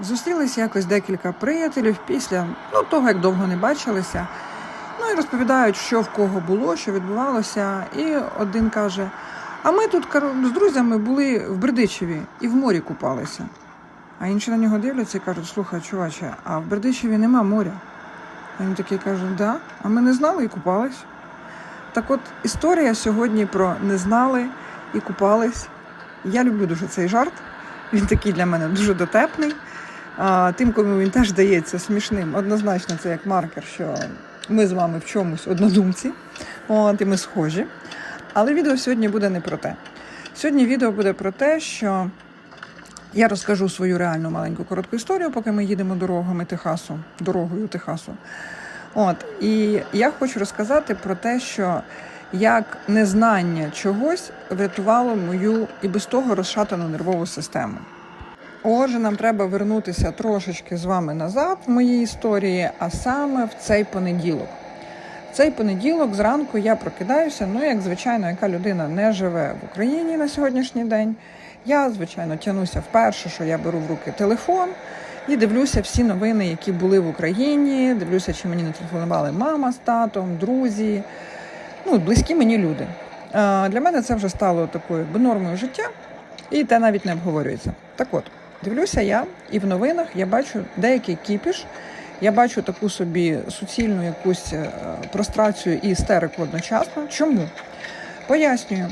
Зустрілися якось декілька приятелів після ну, того, як довго не бачилися. Ну і розповідають, що в кого було, що відбувалося. І один каже: А ми тут з друзями були в Бердичеві і в морі купалися. А інші на нього дивляться і кажуть: слухай, чуваче, а в Бердичеві нема моря. А він такий каже, да, а ми не знали і купались. Так от історія сьогодні про не знали і купались. Я люблю дуже цей жарт. Він такий для мене дуже дотепний. А, тим, кому він теж здається смішним. Однозначно, це як маркер, що ми з вами в чомусь однодумці, от, і ми схожі. Але відео сьогодні буде не про те. Сьогодні відео буде про те, що я розкажу свою реальну маленьку коротку історію, поки ми їдемо дорогами Техасу, дорогою Техасу. От і я хочу розказати про те, що як незнання чогось врятувало мою і без того розшатану нервову систему. Отже, нам треба вернутися трошечки з вами назад в моїй історії, а саме в цей понеділок. В цей понеділок зранку я прокидаюся. Ну, як звичайно, яка людина не живе в Україні на сьогоднішній день. Я, звичайно, тянуся вперше, що я беру в руки телефон і дивлюся всі новини, які були в Україні. Дивлюся, чи мені не телефонували мама з татом, друзі, ну, близькі мені люди. Е, Для мене це вже стало такою нормою життя, і те навіть не обговорюється. Так от, дивлюся я, і в новинах я бачу деякий кіпіш. Я бачу таку собі суцільну якусь е, прострацію і істерику одночасно. Чому? Пояснюю,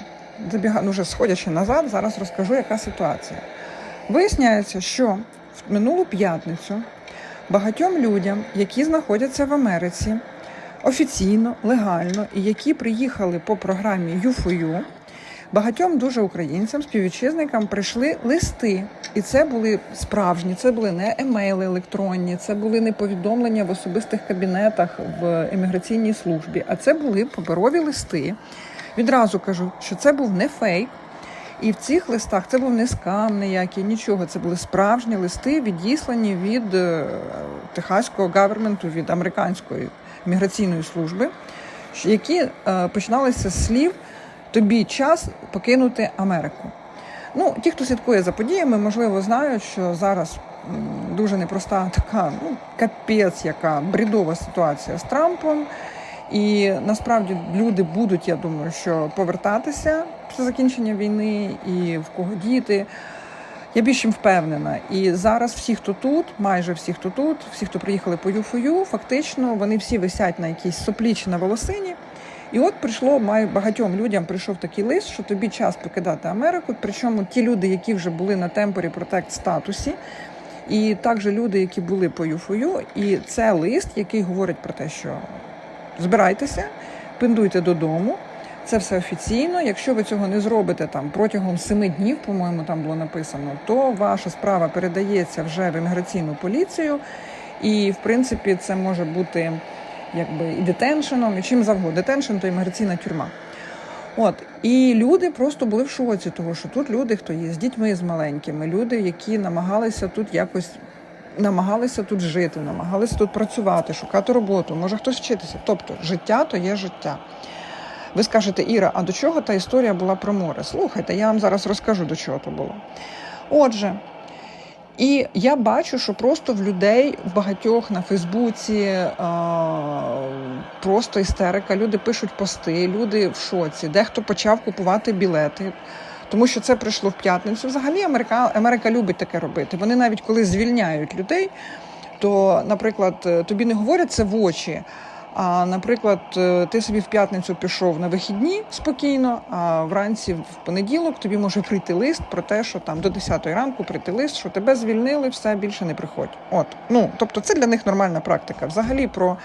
забіга... ну, вже сходячи назад, зараз розкажу, яка ситуація. Виясняється, що в минулу п'ятницю багатьом людям, які знаходяться в Америці офіційно, легально і які приїхали по програмі ЮФОЮ, багатьом дуже українцям, співвітчизникам прийшли листи. І це були справжні, це були не емейли електронні, це були не повідомлення в особистих кабінетах в імміграційній службі, а це були паперові листи. Відразу кажу, що це був не фейк. І в цих листах це був не скам ніякий, нічого. Це були справжні листи, відіслані від е, техаського гаверменту, від американської міграційної служби, які е, починалися з слів Тобі час покинути Америку. Ну, ті, хто слідкує за подіями, можливо, знають, що зараз дуже непроста така, ну, капець, яка бредова ситуація з Трампом. І насправді люди будуть, я думаю, що повертатися після закінчення війни, і в кого діти. Я більш чим впевнена. І зараз всі, хто тут, майже всі, хто тут, всі, хто приїхали по ЮФОЮ, фактично вони всі висять на якійсь соплі чи на волосині. І от прийшло май багатьом людям прийшов такий лист, що тобі час покидати Америку. Причому ті люди, які вже були на темпорі протект статусі, і також люди, які були по ЮФОЮ, і це лист, який говорить про те, що збирайтеся, пендуйте додому. Це все офіційно. Якщо ви цього не зробите там протягом семи днів, по-моєму, там було написано, то ваша справа передається вже в імміграційну поліцію, і в принципі це може бути якби і детеншеном, і чим завгодно. Детеншн то імміграційна тюрма. От і люди просто були в шоці, того що тут люди, хто є з дітьми з маленькими, люди, які намагалися тут якось намагалися тут жити, намагалися тут працювати, шукати роботу, може хтось вчитися. Тобто, життя то є життя. Ви скажете, Іра, а до чого та історія була про море? Слухайте, я вам зараз розкажу, до чого то було. Отже, і я бачу, що просто в людей в багатьох на Фейсбуці а, просто істерика. Люди пишуть пости, люди в шоці. Дехто почав купувати білети. Тому що це прийшло в п'ятницю. Взагалі Америка, Америка любить таке робити. Вони навіть коли звільняють людей, то, наприклад, е, тобі не говорять це в очі. А, наприклад, е, ти собі в п'ятницю пішов на вихідні спокійно, а вранці в понеділок тобі може прийти лист про те, що там до 10 ранку прийти лист, що тебе звільнили, все більше не приходь. От ну тобто, це для них нормальна практика. Взагалі про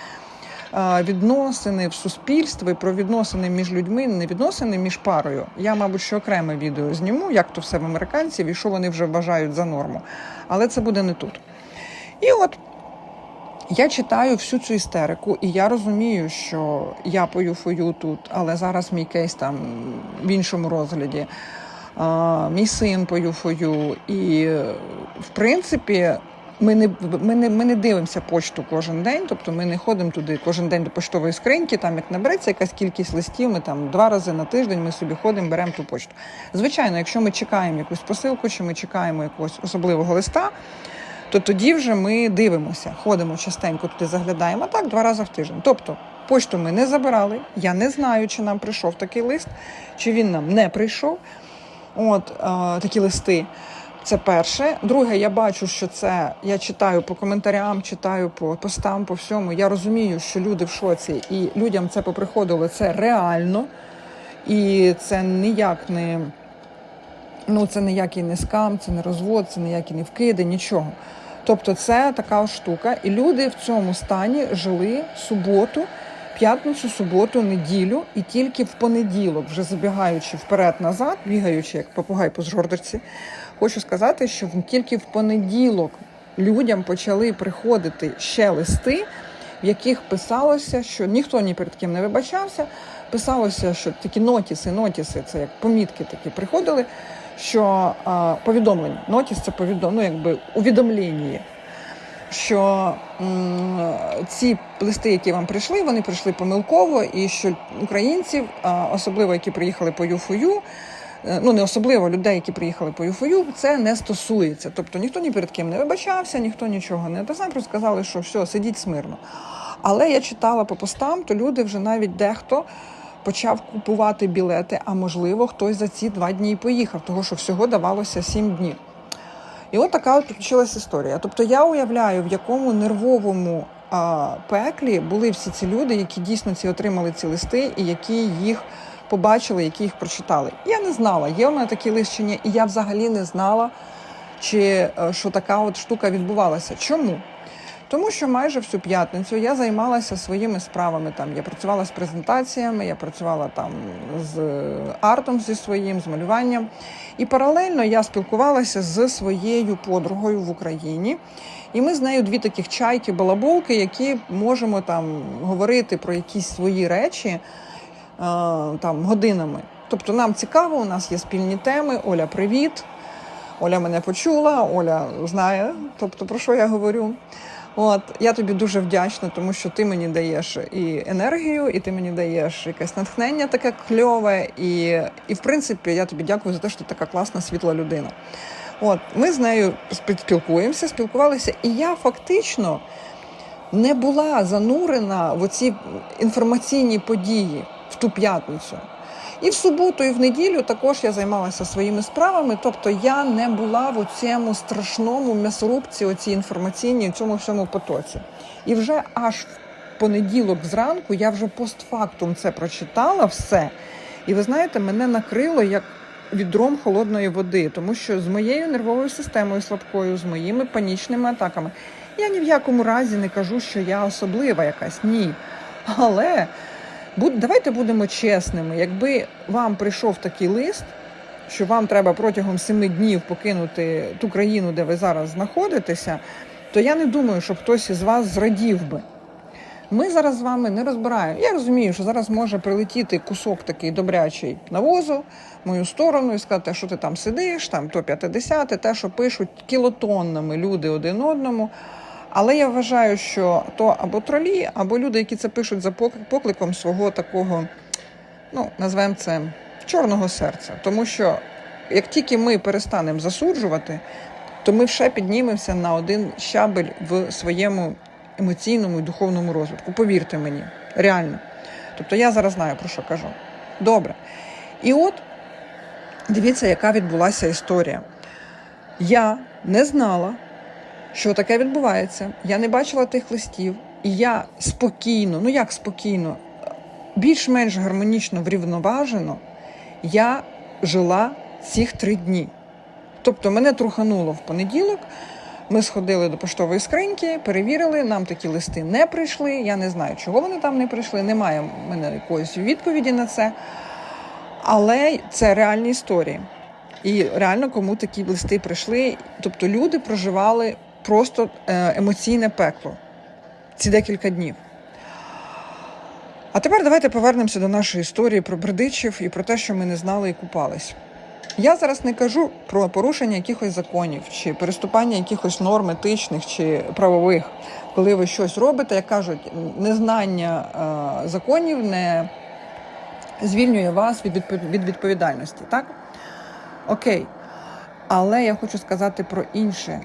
відносини в суспільстві, про відносини між людьми, не відносини між парою. Я, мабуть, що окреме відео зніму, як то все в американців і що вони вже вважають за норму. Але це буде не тут. І от я читаю всю цю істерику, і я розумію, що я по ЮФОЮ тут, але зараз мій кейс там в іншому розгляді. А, мій син по ЮФОЮ. І в принципі, ми не, ми, не, ми не дивимося почту кожен день, тобто ми не ходимо туди кожен день до поштової скриньки, там як набереться якась кількість листів, ми там два рази на тиждень ми собі ходимо, беремо ту почту. Звичайно, якщо ми чекаємо якусь посилку, чи ми чекаємо якогось особливого листа, то тоді вже ми дивимося, ходимо частенько туди заглядаємо, так два рази в тиждень. Тобто пошту ми не забирали. Я не знаю, чи нам прийшов такий лист, чи він нам не прийшов. От е, такі листи. Це перше. Друге, я бачу, що це я читаю по коментарям, читаю по постам, по всьому. Я розумію, що люди в шоці, і людям це поприходило це реально, і це ніяк не ну це ніякий не скам, це не розвод, це ніякі не вкиди, нічого. Тобто, це така штука, і люди в цьому стані жили суботу, п'ятницю, суботу, неділю, і тільки в понеділок, вже забігаючи вперед-назад, бігаючи як попугай по жордерці, хочу сказати, що тільки в понеділок людям почали приходити ще листи, в яких писалося, що ніхто ні перед ким не вибачався. Писалося, що такі нотіси, нотіси, це як помітки такі приходили, що а, повідомлення. Нотіс це повідомлення, ну, якби увідомлення. Що м, ці листи, які вам прийшли, вони прийшли помилково, і що українців, а, особливо які приїхали по ЮФОЮ, е, ну не особливо людей, які приїхали по ЮФОЮ, це не стосується. Тобто ніхто ні перед ким не вибачався, ніхто нічого не саме, просто сказали, що все, сидіть смирно. Але я читала по постам, то люди вже навіть дехто почав купувати білети, а можливо, хтось за ці два дні поїхав, того що всього давалося сім днів. І от така от почалась історія. Тобто я уявляю, в якому нервовому а, пеклі були всі ці люди, які дійсно ці отримали ці листи, і які їх побачили, які їх прочитали. Я не знала, є в мене такі ні, і я взагалі не знала, чи е, що така от штука відбувалася. Чому? Тому що майже всю п'ятницю я займалася своїми справами. Там я працювала з презентаціями, я працювала там з артом зі своїм, з малюванням. І паралельно я спілкувалася з своєю подругою в Україні. І ми з нею дві таких чайки, балаболки, які можемо там говорити про якісь свої речі е, там годинами. Тобто нам цікаво, у нас є спільні теми. Оля, привіт. Оля мене почула, Оля знає, тобто про що я говорю. От я тобі дуже вдячна, тому що ти мені даєш і енергію, і ти мені даєш якесь натхнення таке кльове. І, і в принципі, я тобі дякую за те, що ти така класна, світла людина. От ми з нею спілкуємося, спілкувалися, і я фактично не була занурена в оці інформаційні події в ту п'ятницю. І в суботу, і в неділю також я займалася своїми справами. Тобто я не була в цьому страшному м'ясорубці, оцій інформаційній, цьому всьому потоці. І вже аж в понеділок зранку я вже постфактум це прочитала все. І ви знаєте, мене накрило як відром холодної води, тому що з моєю нервовою системою слабкою, з моїми панічними атаками, я ні в якому разі не кажу, що я особлива якась. Ні. Але давайте будемо чесними. Якби вам прийшов такий лист, що вам треба протягом семи днів покинути ту країну, де ви зараз знаходитеся, то я не думаю, що хтось із вас зрадів би. Ми зараз з вами не розбираємо. Я розумію, що зараз може прилетіти кусок такий добрячий навозу в мою сторону і сказати, що ти там сидиш, там то 50, те, що пишуть кілотоннами люди один одному. Але я вважаю, що то або тролі, або люди, які це пишуть за пок- покликом свого такого, ну, назвемо це чорного серця. Тому що як тільки ми перестанемо засуджувати, то ми ще піднімемося на один щабель в своєму емоційному і духовному розвитку. Повірте мені, реально. Тобто я зараз знаю, про що кажу. Добре. І от дивіться, яка відбулася історія. Я не знала, що таке відбувається. Я не бачила тих листів, і я спокійно, ну як спокійно, більш-менш гармонічно врівноважено, я жила цих три дні. Тобто мене трухануло в понеділок. Ми сходили до поштової скриньки, перевірили, нам такі листи не прийшли. Я не знаю, чого вони там не прийшли. Немає в мене якоїсь відповіді на це. Але це реальні історії. І реально кому такі листи прийшли. Тобто люди проживали просто е, емоційне пекло ці декілька днів. А тепер давайте повернемося до нашої історії про бердичів і про те, що ми не знали і купались. Я зараз не кажу про порушення якихось законів чи переступання якихось норм етичних чи правових, коли ви щось робите, як кажуть, незнання е, законів не звільнює вас від, від відповідальності, так? Окей. Але я хочу сказати про інше.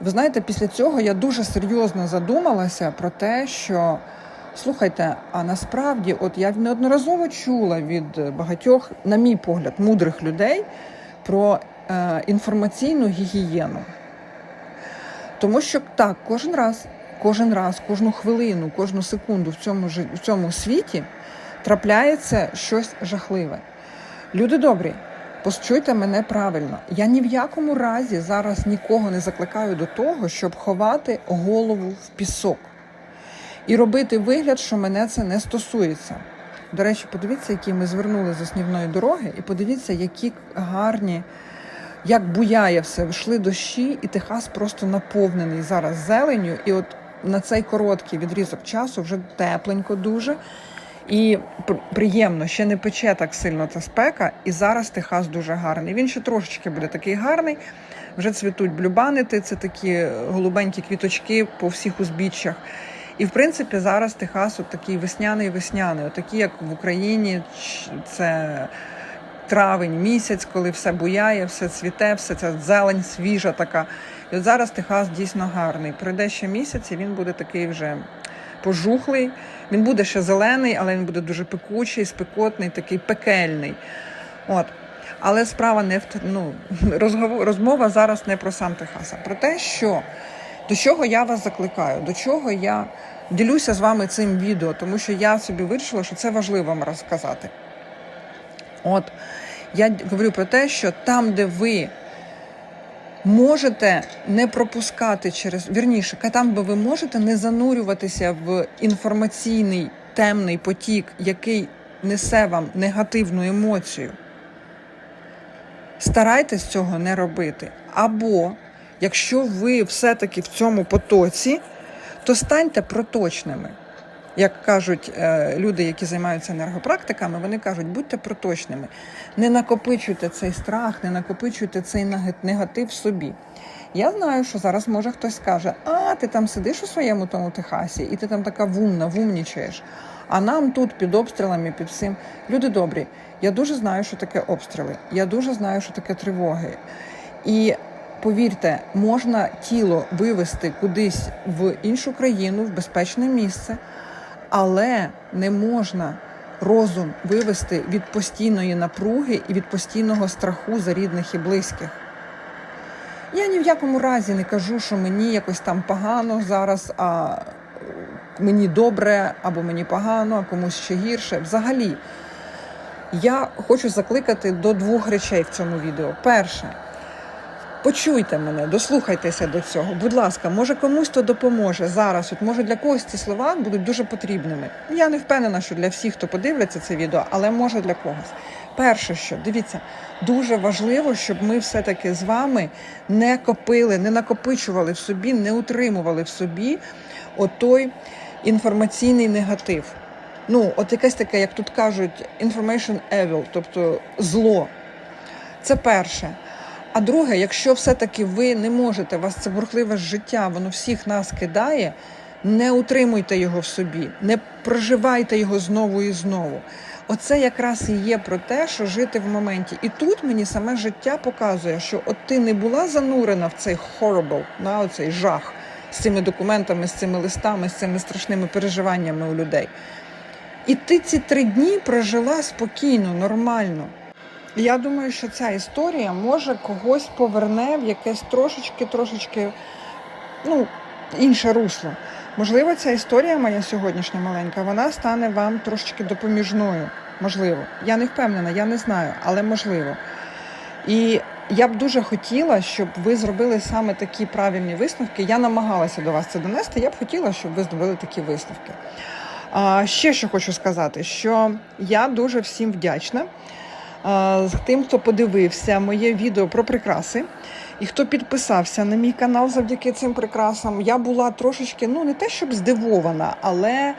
Ви знаєте, після цього я дуже серйозно задумалася про те, що слухайте, а насправді, от я неодноразово чула від багатьох, на мій погляд, мудрих людей про е, інформаційну гігієну. Тому що так, кожен раз, кожен раз, кожну хвилину, кожну секунду в цьому в цьому світі трапляється щось жахливе. Люди добрі, почуйте мене правильно. Я ні в якому разі зараз нікого не закликаю до того, щоб ховати голову в пісок і робити вигляд, що мене це не стосується. До речі, подивіться, які ми звернули з основної дороги, і подивіться, які гарні, як буяє все. Йшли дощі, і Техас просто наповнений зараз зеленню. І от на цей короткий відрізок часу вже тепленько дуже. І приємно, ще не пече так сильно ця спека, і зараз Техас дуже гарний. Він ще трошечки буде такий гарний. Вже цвітуть блюбанити, це такі голубенькі квіточки по всіх узбіччях. І в принципі зараз Техас от такий весняний весняний, от такий, як в Україні, це травень місяць, коли все буяє, все цвіте, все ця зелень свіжа така. І от зараз Техас дійсно гарний. Пройде ще місяць, і він буде такий вже пожухлий. Він буде ще зелений, але він буде дуже пекучий, спекотний, такий пекельний. От. Але справа не в ну, розмова зараз не про сам Техас, а про те, що до чого я вас закликаю, до чого я ділюся з вами цим відео, тому що я собі вирішила, що це важливо вам розказати. От я говорю про те, що там, де ви можете не пропускати через вірніше, там, де ви можете не занурюватися в інформаційний темний потік, який несе вам негативну емоцію. Старайтесь цього не робити. Або якщо ви все-таки в цьому потоці, то станьте проточними. Як кажуть е, люди, які займаються енергопрактиками, вони кажуть, будьте проточними, не накопичуйте цей страх, не накопичуйте цей негатив собі. Я знаю, що зараз може хтось скаже, а ти там сидиш у своєму тому Техасі, і ти там така вумна, вумнічаєш. А нам тут під обстрілами, під всім. Люди добрі, я дуже знаю, що таке обстріли. Я дуже знаю, що таке тривоги. І повірте, можна тіло вивести кудись в іншу країну, в безпечне місце, але не можна розум вивести від постійної напруги і від постійного страху за рідних і близьких. Я ні в якому разі не кажу, що мені якось там погано зараз, а мені добре або мені погано, а комусь ще гірше. Взагалі, я хочу закликати до двох речей в цьому відео. Перше, почуйте мене, дослухайтеся до цього. Будь ласка, може комусь то допоможе зараз. От може для когось ці слова будуть дуже потрібними. Я не впевнена, що для всіх, хто подивляться це відео, але може для когось. Перше, що дивіться, дуже важливо, щоб ми все-таки з вами не копили, не накопичували в собі, не утримували в собі отой інформаційний негатив. Ну, от якесь таке, як тут кажуть, information evil, тобто зло. Це перше. А друге, якщо все-таки ви не можете, вас це бурхливе життя, воно всіх нас кидає, не утримуйте його в собі, не проживайте його знову і знову. Оце якраз і є про те, що жити в моменті. І тут мені саме життя показує, що от ти не була занурена в цей horrible, на оцей жах з цими документами, з цими листами, з цими страшними переживаннями у людей. І ти ці три дні прожила спокійно, нормально. Я думаю, що ця історія може когось поверне в якесь трошечки, трошечки ну, інше русло. Можливо, ця історія моя сьогоднішня маленька, вона стане вам трошечки допоміжною. Можливо. Я не впевнена, я не знаю, але можливо. І я б дуже хотіла, щоб ви зробили саме такі правильні висновки. Я намагалася до вас це донести. Я б хотіла, щоб ви зробили такі висновки. А, ще що хочу сказати, що я дуже всім вдячна тим, хто подивився моє відео про прикраси. І хто підписався на мій канал завдяки цим прикрасам, я була трошечки, ну не те, щоб здивована, але е,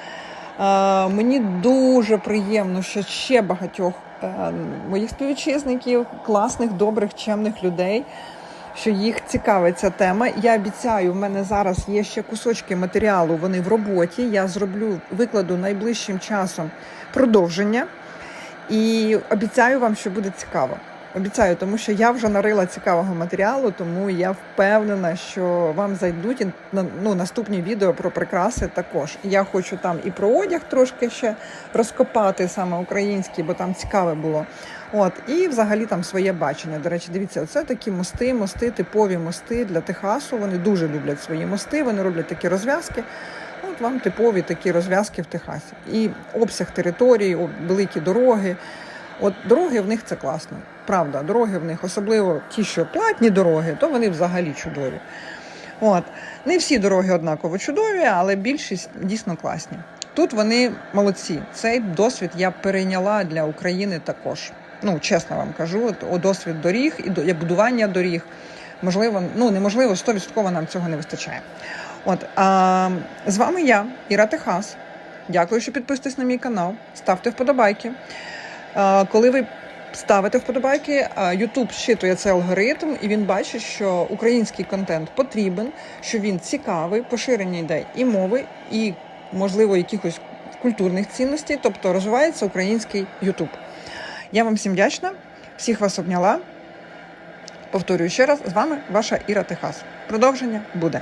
мені дуже приємно, що ще багатьох е, моїх співвітчизників, класних, добрих, чемних людей, що їх цікавить ця тема. Я обіцяю, в мене зараз є ще кусочки матеріалу, вони в роботі. Я зроблю, викладу найближчим часом продовження. І обіцяю вам, що буде цікаво. Обіцяю, тому що я вже нарила цікавого матеріалу, тому я впевнена, що вам зайдуть ну, наступні відео про прикраси також. Я хочу там і про одяг трошки ще розкопати, саме український, бо там цікаве було. От, і взагалі там своє бачення. До речі, дивіться, це такі мости, мости, типові мости для Техасу. Вони дуже люблять свої мости, вони роблять такі розв'язки. От вам типові такі розв'язки в Техасі. І обсяг території, великі дороги. От дороги в них це класно. Правда, дороги в них, особливо ті, що платні дороги, то вони взагалі чудові. От. Не всі дороги однаково чудові, але більшість дійсно класні. Тут вони молодці. Цей досвід я перейняла для України також. Ну, чесно вам кажу, от, досвід доріг і до- будування доріг. Можливо, ну неможливо, 100% нам цього не вистачає. От а, з вами я, Іра Техас. Дякую, що підписуєтесь на мій канал. Ставте вподобайки. А, коли ви ставите вподобайки, YouTube щитує цей алгоритм, і він бачить, що український контент потрібен, що він цікавий, поширення йде і мови, і, можливо, якихось культурних цінностей, тобто розвивається український YouTube. Я вам всім вдячна, всіх вас обняла. Повторюю ще раз, з вами ваша Іра Техас. Продовження буде.